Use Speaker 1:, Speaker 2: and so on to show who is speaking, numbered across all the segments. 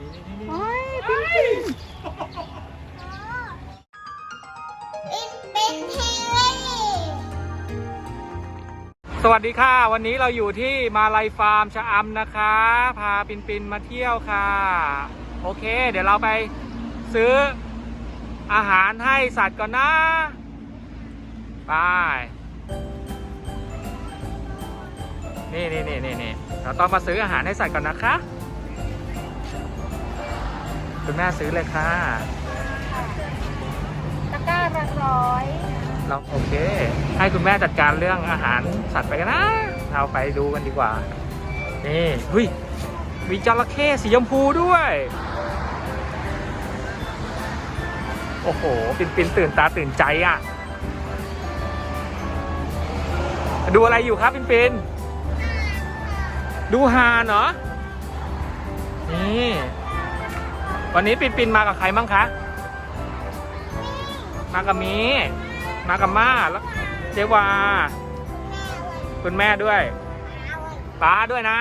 Speaker 1: นี่นี่นี่
Speaker 2: โอ้ยปินปิน
Speaker 1: สวัสดีค่ะ วันนี้เราอยู่ที่มาลายฟาร์มชะอำนะคะ พาปินปินมาเที่ยวค่ะ โอเค เดี๋ยวเราไปซื้ออาหารให้สัตว์ก่อนนะไปนี่นี่นี่นี่นี่เราต้องมาซื้ออาหารให้สัตว์ก่อนนะคะ คุณแม่ซื้อเลยค่ะ
Speaker 2: ตะกร้าละร้อย
Speaker 1: เราโอเค ให้คุณแม่จัดการเรื่องอาหารสัตว์ไปกันนะ เราไปดูกันดีกว่า นี่เฮ้ย มีจระเข้สีชมพูด้วย โอ้โห ปินปินตื่นตาตื่นใจอะ่ะ ดูอะไรอยู่ครับปินปินดูฮานเหรอ นี่ วันนี้ปินปินมากับใครบ้างคะ มากับมีมากับม่าแล้วเจวา คุณแม่ด้วยป้าด้วยนะ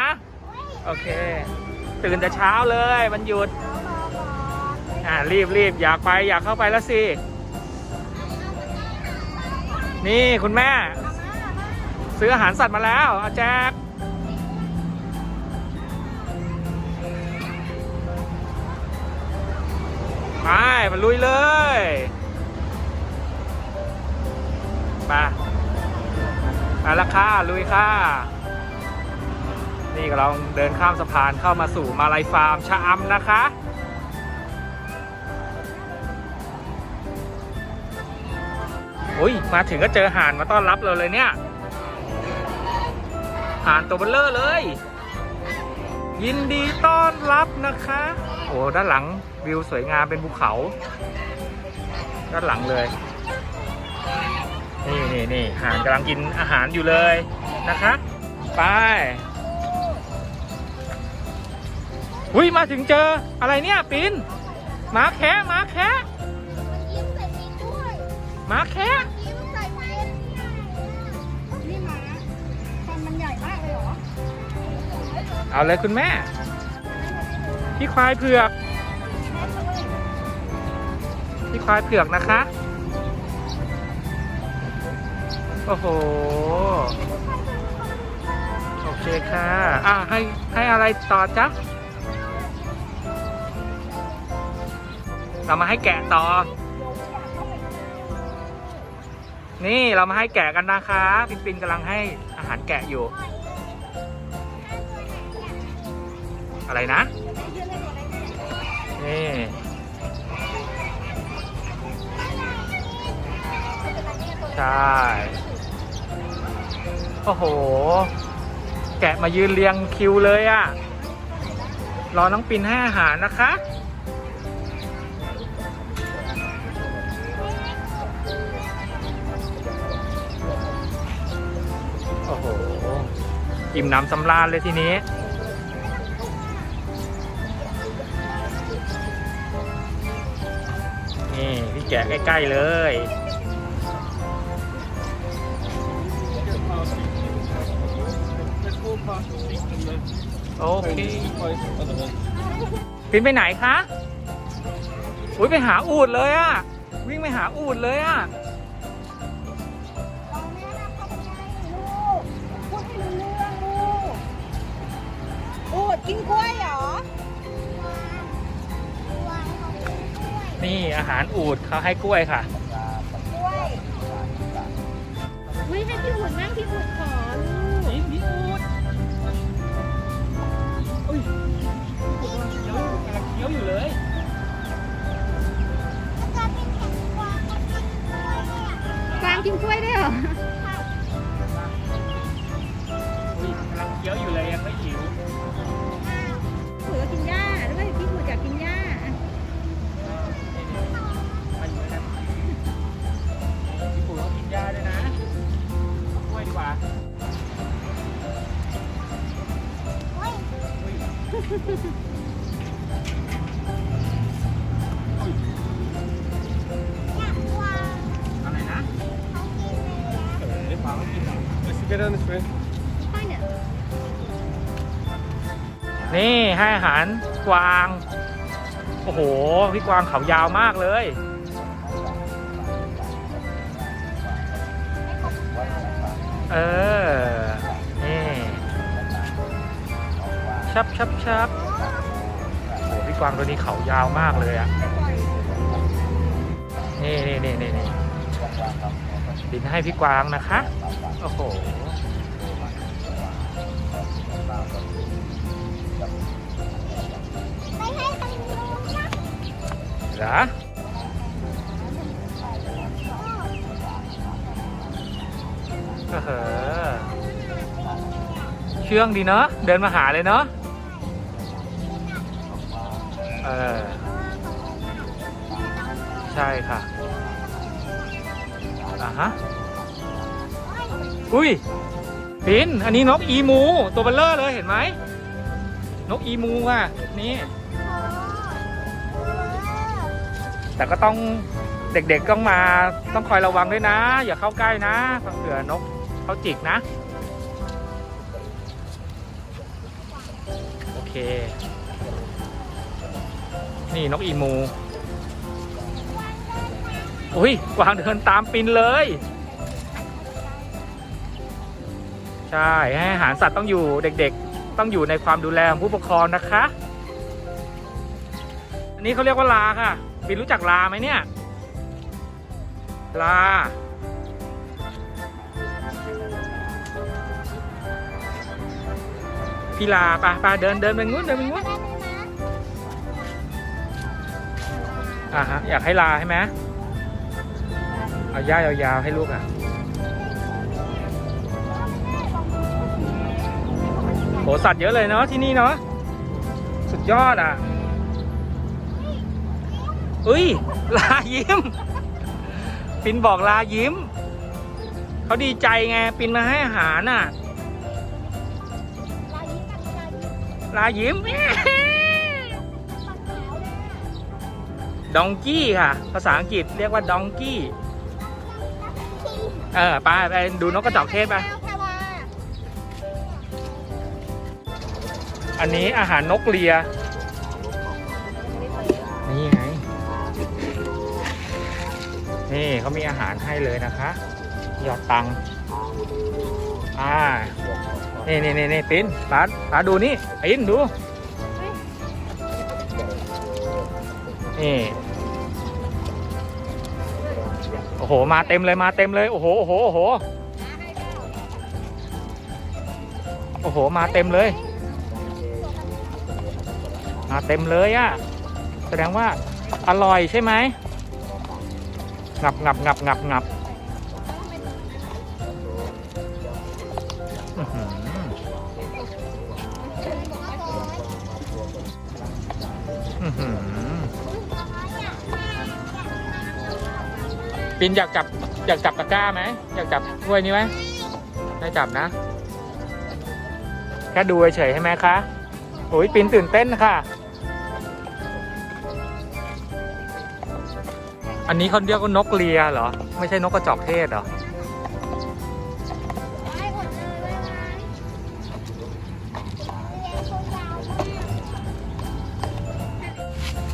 Speaker 1: โอเค ตื่นแต่เช้าเลยวันหยุด อ่ารีบรีบอยากไปอยากเข้าไปแล้วสิ นี่คุณแม่ ซื้ออาหารสัตว์มาแล้ว เอาแจก มาลุยเลยมามาละค่ะลุยค่ะนี่ก็เราเดินข้ามสะพานเข้ามาสู่มาลายฟาร์มชะอำนะคะอุ้ยมาถึงก็เจอห่านมาต้อนรับเราเลยเนี่ยห่านตัวเบลเลอร์เลย ยินดีต้อนรับนะคะ โอ้ด้านหลัง วิวสวยงามเป็นภูเขาด้านหลังเลย นี่นี่นี่ห่านกำลังกินอาหารอยู่เลยนะคะ ไปอุ้ยมาถึงเจออะไรเนี่ยปินหมาแคะหมาแคะหมาแคะ
Speaker 2: นี่หมาฟันมันใหญ่มากเลยเหรอ
Speaker 1: เอาเลยคุณแม่ พี่ควายเผือก พี่ควายเผือกนะคะ โอ้โห โอเคค่ะ อ่าให้ให้อะไรต่อจ๊ะ เรามาให้แกะต่อ นี่เรามาให้แกะกันนะคะ ปินปินกำลังให้อาหารแกะอยู่ อะไรนะ นี่ ใช่ โอ้โห แกะมายืนเรียงคิวเลยอะรอน้องปินให้อาหารนะคะ โอ้โห อิ่มน้ำสำราญเลยทีนี้นี่พี่แกะใกล้ ๆ เลย โอเคปินไปไหนคะอุ้ยไปหาอูดเลยอะวิ่งไปหาอูดเลยอะ
Speaker 2: พูดให้รู้เรื่องลูกอูดกินกล้วยเหรอ
Speaker 1: นี่อาหารอูดเขาให้กล้วยค่ะ
Speaker 2: กล้วยวิให้พี่อูดนั่งพี่อูดขอ ก
Speaker 1: ลา
Speaker 2: งกินกล้วยได้วยเหรอ ใช่เนี่ย
Speaker 1: นี่ให้อาหารกวาง โอ้โห พี่กวางเขายาวมากเลย เออ นี่ชับชับชับโอ้พี่กวางตัวนี้เขายาวมากเลยอะนี่นี่นี่นี่นี่ บินให้พี่กวางนะคะ โอ้โห
Speaker 2: ห้ตรงนู้นนะ
Speaker 1: เหรอเออเชื่องดีเนาะ เดินมาหาเลยเนาะ เออ ใช่ค่ะ ฮะ อุ้ยปินอันนี้นกอีมู ตัวเบลเลอร์เลยเห็นไหม นกอีมูอะ นี่ แต่ก็ต้องเด็กๆต้องมาต้องคอยระวังด้วยนะ อย่าเข้าใกล้นะเผื่อนกเขาจิกนะ โอเค นี่นกอีมู อุ้ยกวางเดินตามปินเลย ใช่ ให้อาหารสัตว์ต้องอยู่เด็กๆ ต้องอยู่ในความดูแลของผู้ปกครองนะคะ อันนี้เขาเรียกว่าลาค่ะปินรู้จักลาไหมเนี่ย ลา พี่ลาไปไปเดินเดินไปงู้นเดินไปงู้นอะฮะอยากให้ลาใช่ไหม เอาย่ายาวๆให้ลูกอะโหสัตว์เยอะเลยเนาะที่นี่เนาะสุดยอดอะอุ้ยลายิ้ม ปินบอกลายิ้ม เขาดีใจไง ปินมาให้อาหารน่ะ ลายิ้มดองกี้ค่ะ ภาษาอังกฤษเรียกว่าดองกี้ เออไปไปดูนกกระจอกเทศไปอันนี้อาหารนกเลีย นี่ไง นี่เขามีอาหารให้เลยนะคะ หยอดตังอ่านี่นี่นี่นี่ปิ้นป้าป้าดูนี่ปิ้นดู นี่ อ้โห มาเต็มเลยมาเต็มเลย โอ้โห โอ้โห โอ้โห โอ้โห มาเต็มเลย มาเต็มเลยอะแสดงว่าอร่อยใช่ไหม งับงับงับงับงับ ปินอยากจับอยากจับตะกร้าไหมอยากจับถ้วยนี้ไหมได้จับนะ แค่ดูเฉยใช่ไหมคะโอ้ยปินตื่นเต้นค่ะ อันนี้เขาเรียกว่านกเลียเหรอ ไม่ใช่นกกระจอกเทศเหรอ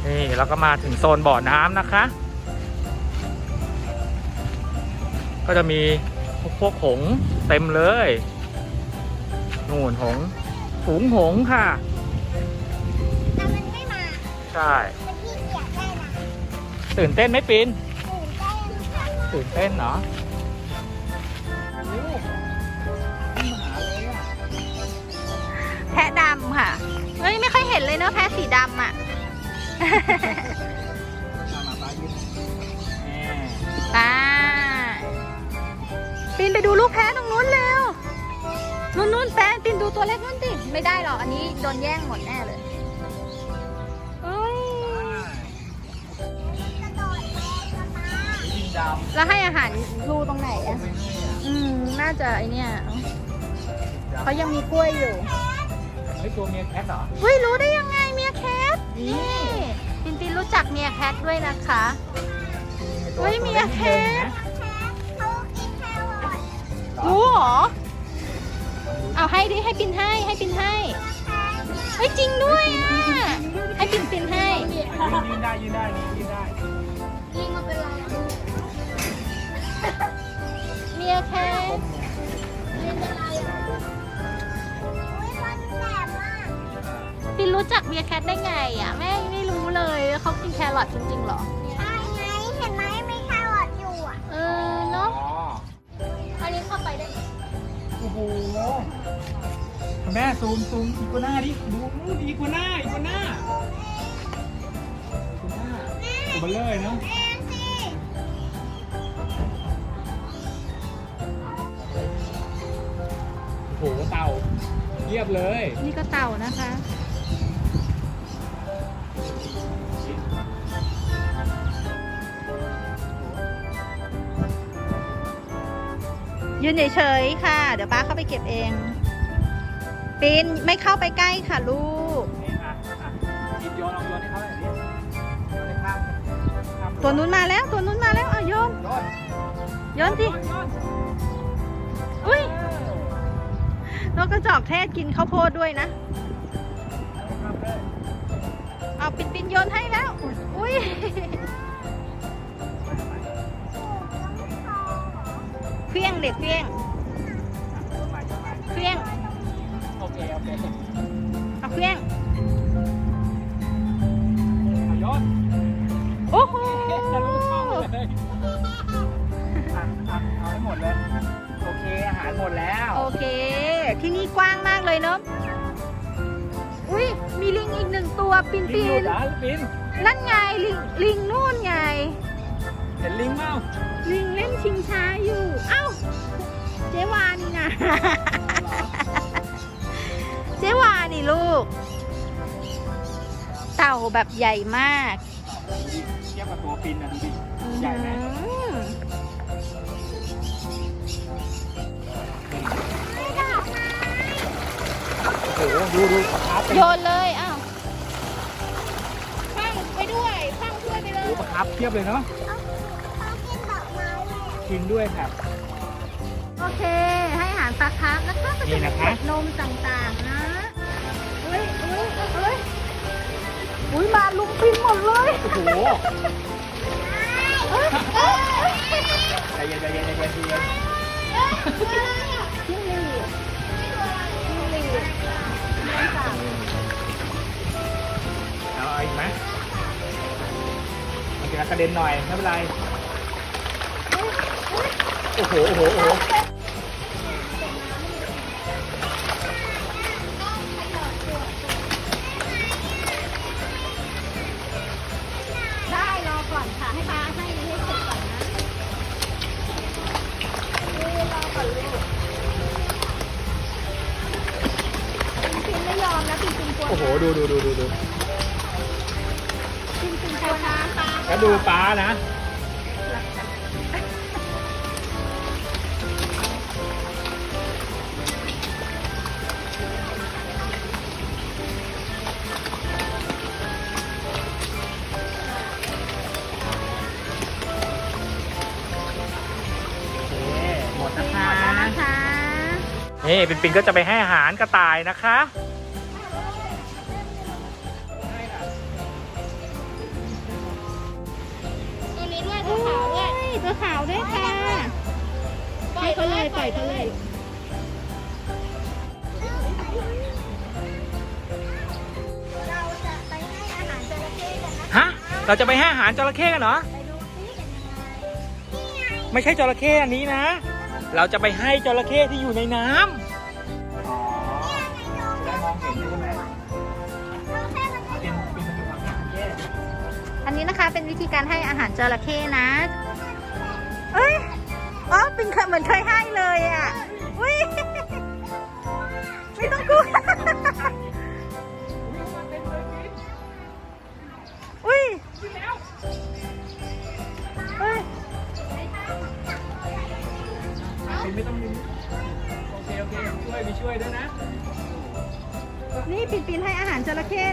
Speaker 1: นี่เราก็มาถึงโซนบ่อน้ำนะคะ ก็จะมีพวกพวกหงส์เต็มเลยนู่นหงส์ฝูงหงส์ค่ะ
Speaker 2: แต่มันไม่มา
Speaker 1: ใช่
Speaker 2: มันขี้เกียจได้นะ
Speaker 1: ตื่นเต้นไหมปิน
Speaker 2: ตื่นเต้นค่ะ
Speaker 1: ตื่นเต้นเนาะ
Speaker 2: แพะดำค่ะ เฮ้ย ไม่ค่อยเห็นเลยเนอะแพะสีดำอะ นไปดูลูกแพะตรงนู้นเร็วนู้นนู้นแปนปีนดูตัวเล็กนั่นสิไม่ได้หรอกอันนี้โดนแย่งหมดแน่เลยเอ้ยแล้วให้อาหารรูตรงไหนอะอืมน่าจะไอเนี่ยเขายังมีกล้วยอยู่
Speaker 1: เฮ้ยตัวเมียแคทเหรอ
Speaker 2: เฮ้ยรู้ได้ยังไงเมียแคทนี่ปินปินรู้จักเมียแคทด้วยนะคะเฮ้ยเมียแคท รู้เหรอ เอาให้ดิ ให้ปินให้ ให้ปินให้ เฮ้ยจริงด้วยอะ ให้ปินปินให้
Speaker 1: ยืน
Speaker 2: ได้ยืนได้ยืนได้ยิงมาเป็นไรเมียแค่ปิ๊นนรู้จักเมียแค
Speaker 3: ทได้ไงอะ แม่ไม่รู้เลย
Speaker 2: เขากินแครอทจริงๆห
Speaker 1: รอ แม่ซูมซูมอีกัวหน้าดิดูอีกัวหน้าอีกัวหน้าอีกัวหน้าตัวเบลเลยเนาะโอ้โหเต่าเทียบเลย
Speaker 2: นี่ก็เต่านะคะ ยืนเฉยๆค่ะ เดี๋ยวป้าเข้าไปเก็บเอง ปีนไม่เข้าไปใกล้ค่ะลูก
Speaker 1: นี่อะอะหยิบโยนลองโยนให้เขาหน่อยดิโยนให้ข้ามข้าม
Speaker 2: ตัวนู้นมาแล้วตัวนู้นมาแล้วอะโยน
Speaker 1: โยน
Speaker 2: โยนสิ
Speaker 1: โยน
Speaker 2: อุ้ยนกกระจอกเทศกินข้าวโพดด้วยนะ
Speaker 1: ข้ามเลย
Speaker 2: เอาปินปินโยนให้แล้ว อุ้ย เคลี้ยงเด็กเคลี้ยง
Speaker 1: โยนใหม่โยนใหม่
Speaker 2: เคลี้ยง
Speaker 1: โอเค โอเค
Speaker 2: เอาเคลี้ยง
Speaker 1: เอาโยน
Speaker 2: โอ้โห
Speaker 1: จะรู้ช่องเลยอะอะเอาให้หมดเลย โอเค อาหารหมดแล้ว
Speaker 2: โอเค ที่นี่กว้างมากเลยเนาะอุ้ยมีลิงอีกหนึ่งตัวปิน
Speaker 1: ลิ
Speaker 2: ปิ
Speaker 1: งหลุ
Speaker 2: น
Speaker 1: ดเหรอลิง
Speaker 2: นั่นไงลิงลิงนู่นไง
Speaker 1: เห็นลิงเปล่า
Speaker 2: ลิงเล่นชิงช้าอยู่เอ้า เจ๊วานี่นะเจ๊วานี่ลูก เต่าแบบใหญ่มาก
Speaker 1: ดูดิเทียบกับตัวปินอะดูดิใหญ่ไหม
Speaker 2: อื้อหือ
Speaker 1: โอ้โหดูดูปลาคาร์ฟเป็น
Speaker 2: โยนเลยอ้าวฟังไปด้วยฟังช่วยไปเล
Speaker 1: โอ้
Speaker 2: ย
Speaker 1: โหปลาคาร์ฟเทียบเลยเนาะ
Speaker 3: เขากินดอกไม้เลยอะ
Speaker 1: กินด้วยครับ
Speaker 2: โอเค ให้อาหารปลาคาร์ฟนะคะก็
Speaker 1: นี่
Speaker 2: จะมี
Speaker 1: นะคะ
Speaker 2: ขวดนมต่างๆนะเฮ้ยเฮ้ยเฮ้ยอุ้ยมาลุมปินหมดเลย
Speaker 1: โอ้โห
Speaker 2: เอ้ยเอ้ย
Speaker 1: ใจเย็นใจเย็นใจเย็นใจเย็น
Speaker 2: จิ้งหรีดจิ้งหรีดน้ำสาบ
Speaker 1: เอาอีกไหมมันจะกระเด็นหน่อยไม่เป็นไร โอ้โห โอ้โหโอ้โห
Speaker 2: อ้
Speaker 1: โห ดูดูดูดูดู
Speaker 2: ปินปินกลัวน้ำป้า
Speaker 1: แล้วดูปลานะโอเคหมดนะ
Speaker 2: หม
Speaker 1: คะ
Speaker 2: ดแล้วนะคะ
Speaker 1: นี่ปินปินก็จะไปให้อาหารกระต่ายนะคะ
Speaker 2: เรา
Speaker 3: จะไปให้อาหารจระเข้กัน
Speaker 1: เหรอ
Speaker 3: ไปดูซิเป็นยังไงนี่ไง
Speaker 1: ไม่ใช่จระเข้อันนี้นะ เราจะไปให้จระเข้ที่อยู่ในน้ำอ๋อจะได้มองเห็นใช่ไหม
Speaker 3: เราแค่มัน
Speaker 1: เป็นเป็นมันอยู่ทางนี้เย่
Speaker 2: อันนี้นะคะเป็นวิธีการให้อาหารจระเข้นะ เอ้ย อ๋อ เป็นเคยเหมือนเคยให้เลยอะอุ้ย จระเข้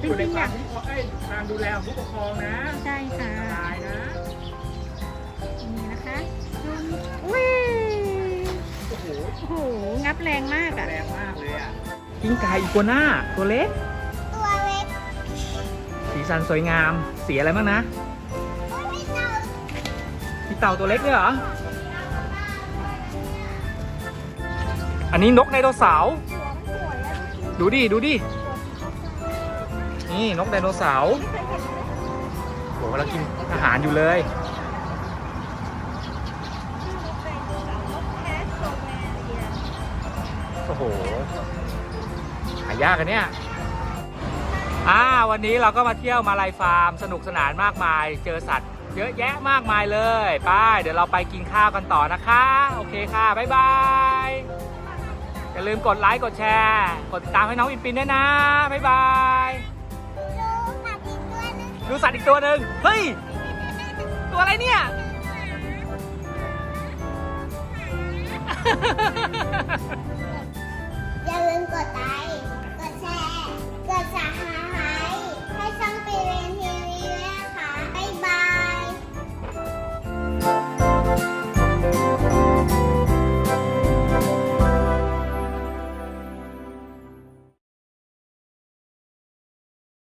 Speaker 2: โห
Speaker 1: ปิน
Speaker 2: ปิน
Speaker 3: อ
Speaker 2: ยากกา
Speaker 1: รดูแลของผู้ปกครองนะ
Speaker 2: ใช่ค่ะ
Speaker 1: ตายนะ
Speaker 2: นี่นะคะดูอุ้ย
Speaker 1: โอ้โห
Speaker 2: โอ้โหงับแรงมากอะ
Speaker 1: แรงมากเลยอะกิ้งก่าอีกัวน่าตัวเล็ก
Speaker 3: ตัวเล็ก
Speaker 1: สีสันสวยงาม สีอะไรบ้างนะ
Speaker 3: โอ้ยไม่เจ้า
Speaker 1: มีเต่าตัวเล็กด้วยเหรอ อันนี้นกไดโนเสาร์
Speaker 3: สว
Speaker 1: ดูดิ ดูดิ นี่นกไดโนเสาร์โหกำลังกินอาหารอยู่เลย โอ้โห หายากอันเนี้ยอ่าวันนี้เราก็มาเที่ยวมาลายฟาร์ม สนุกสนานมากมาย เจอสัตว์ เยอะแยะมากมายเลยไปเดี๋ยวเราไปกินข้าวกันต่อนะคะ โอเคค่ะ บ๊ายบาย อย่าลืมกดไลค์ กดแชร์ กดติดตามให้น้องอินปินด้วยนะ บ๊ายบาย
Speaker 3: ดูสัตว์อีกตัวหนึ่ง
Speaker 1: เฮ้ย ตัวอะไรเนี่ย อย่าลืมกดไลค์ กดแชร์ กดสาหายให้
Speaker 3: ช่องปีเรนที